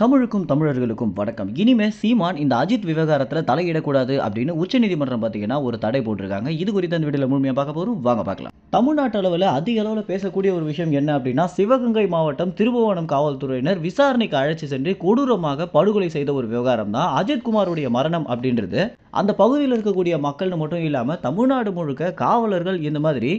தமிழுக்கும் தமிழர்களுக்கும் வணக்கம். இனிமே சீமான் இந்த அஜித் விவகாரத்தில் தலையிடக்கூடாது அப்படின்னு உச்சநீதிமன்றம் பார்த்தீங்கன்னா ஒரு தடை போட்டிருக்காங்க. இது குறித்து அந்த வீடியோவில் முழுமையாக பார்க்க போகிறோம் வாங்க பார்க்கலாம். தமிழ்நாட்டு அளவில் அதிக அளவில் பேசக்கூடிய ஒரு விஷயம் என்ன அப்படின்னா சிவகங்கை மாவட்டம் திருபுவனம் காவல்துறையினர் விசாரணைக்கு அழைச்சி சென்று கொடூரமாக படுகொலை செய்த ஒரு விவகாரம் தான் அஜித் குமாருடைய மரணம் அப்படின்றது. அந்த பகுதியில் இருக்கக்கூடிய மக்கள்னு மட்டும் இல்லாமல் தமிழ்நாடு முழுக்க காவலர்கள் இந்த மாதிரி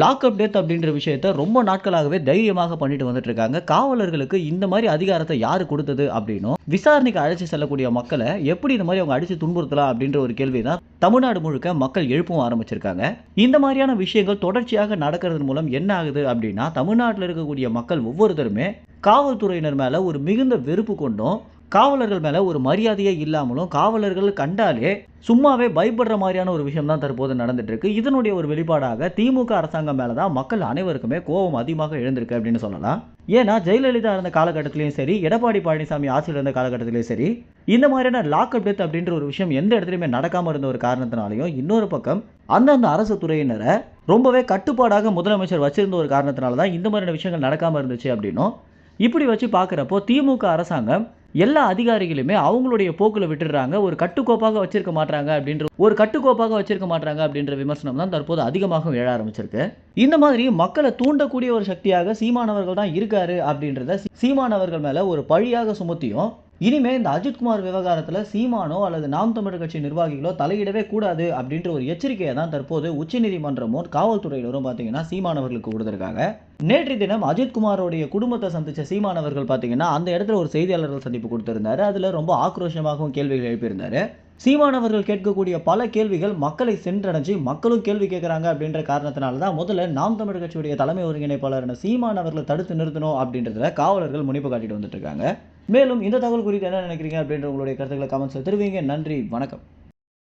லாக்அப் டெத் அப்படின்ற விஷயத்த ரொம்ப நாட்களாகவே தைரியமாக பண்ணிட்டு வந்துட்டு இருக்காங்க காவலர்களுக்கு இந்த மாதிரி அதிகாரத்தை யார் கொடுத்தது அப்படின்னும் விசாரணைக்கு அழைச்சி செல்லக்கூடிய மக்களை எப்படி இந்த மாதிரி அவங்க அடிச்சு துன்புறுத்தலாம் அப்படின்ற ஒரு கேள்வி தான் தமிழ்நாடு முழுக்க மக்கள் எழுப்பவும் ஆரம்பிச்சிருக்காங்க. இந்த மாதிரியான விஷயங்கள் தொடர்ச்சியாக நடக்கிறது மூலம் என்ன ஆகுது அப்படின்னா தமிழ்நாட்டில் இருக்கக்கூடிய மக்கள் ஒவ்வொருத்தருமே காவல்துறையினர் மேல ஒரு மிகுந்த வெறுப்பு கொண்டும் காவலர்கள் மேலே ஒரு மரியாதையே இல்லாமலும் காவலர்கள் கண்டாலே சும்மாவே பயப்படுற மாதிரியான ஒரு விஷயம் தான் தற்போது நடந்துட்டு இருக்கு இதனுடைய ஒரு வெளிப்பாடாக திமுக அரசாங்கம் மேலே தான் மக்கள் அனைவருக்குமே கோபம் அதிகமாக எழுந்திருக்கு அப்படின்னு சொல்லலாம். ஏன்னா ஜெயலலிதா இருந்த காலகட்டத்திலையும் சரி எடப்பாடி பழனிசாமி ஆட்சியில் இருந்த காலகட்டத்திலையும் சரி இந்த மாதிரியான லாக்அப் டெத் அப்படின்ற ஒரு விஷயம் எந்த இடத்துலையுமே நடக்காமல் இருந்த ஒரு காரணத்தினாலையும் இன்னொரு பக்கம் அந்தந்த அரசு துறையினரை ரொம்பவே கட்டுப்பாடாக முதலமைச்சர் வச்சிருந்த ஒரு காரணத்தினால தான் இந்த மாதிரியான விஷயங்கள் நடக்காமல் இருந்துச்சு அப்படின்னும். இப்படி வச்சு பார்க்குறப்போ திமுக அரசாங்கம் எல்லா அதிகாரிகளுமே அவங்களுடைய போக்கில் விட்டுடுறாங்க. ஒரு கட்டுக்கோப்பாக வச்சிருக்க மாட்டாங்க அப்படின்ற ஒரு கட்டுக்கோப்பாக வச்சிருக்க மாட்டாங்க அப்படின்ற விமர்சனம் தான் தற்போது அதிகமாக எழ ஆரம்பிச்சிருக்கு. இந்த மாதிரி மக்களை தூண்டக்கூடிய ஒரு சக்தியாக சீமானவர்கள் தான் இருக்காரு அப்படின்றத சீமானவர்கள் மேல ஒரு பழியாக சுமத்தியும் இனிமே இந்த அஜித்குமார் விவகாரத்தில் சீமானோ அல்லது நாம் தமிழர் கட்சி நிர்வாகிகளோ தலையிடவே கூடாது அப்படின்ற ஒரு எச்சரிக்கையை தான் தற்போது உச்சநீதிமன்றமும் காவல்துறையினரும் பார்த்தீங்கன்னா சீமானவர்களுக்கு கொடுத்துருக்காங்க. நேற்று தினம் அஜித்குமாரோடைய குடும்பத்தை சந்தித்த சீமானவர்கள் பார்த்தீங்கன்னா அந்த இடத்துல ஒரு செய்தியாளர்கள் சந்திப்பு கொடுத்திருந்தாரு. அதில் ரொம்ப ஆக்ரோஷமாகவும் கேள்விகள் எழுப்பியிருந்தாரு. சீமானவர்கள் கேட்கக்கூடிய பல கேள்விகள் மக்களை சென்றடைஞ்சு மக்களும் கேள்வி கேட்குறாங்க அப்படின்ற காரணத்தினால தான் முதல்ல நாம் தமிழர் கட்சியுடைய தலைமை ஒருங்கிணைப்பாளரான சீமானவர்களை தடுத்து நிறுத்தணும் அப்படின்றதுல காவலர்கள் முனைப்பு காட்டிட்டு வந்துட்டு இருக்காங்க. மேலும் இந்த தகவல் குறித்து என்ன நினைக்கிறீங்க அப்படின்ற உங்களுடைய கருத்துக்களை கமெண்ட்ஸில் தெரிவிங்க. நன்றி வணக்கம்.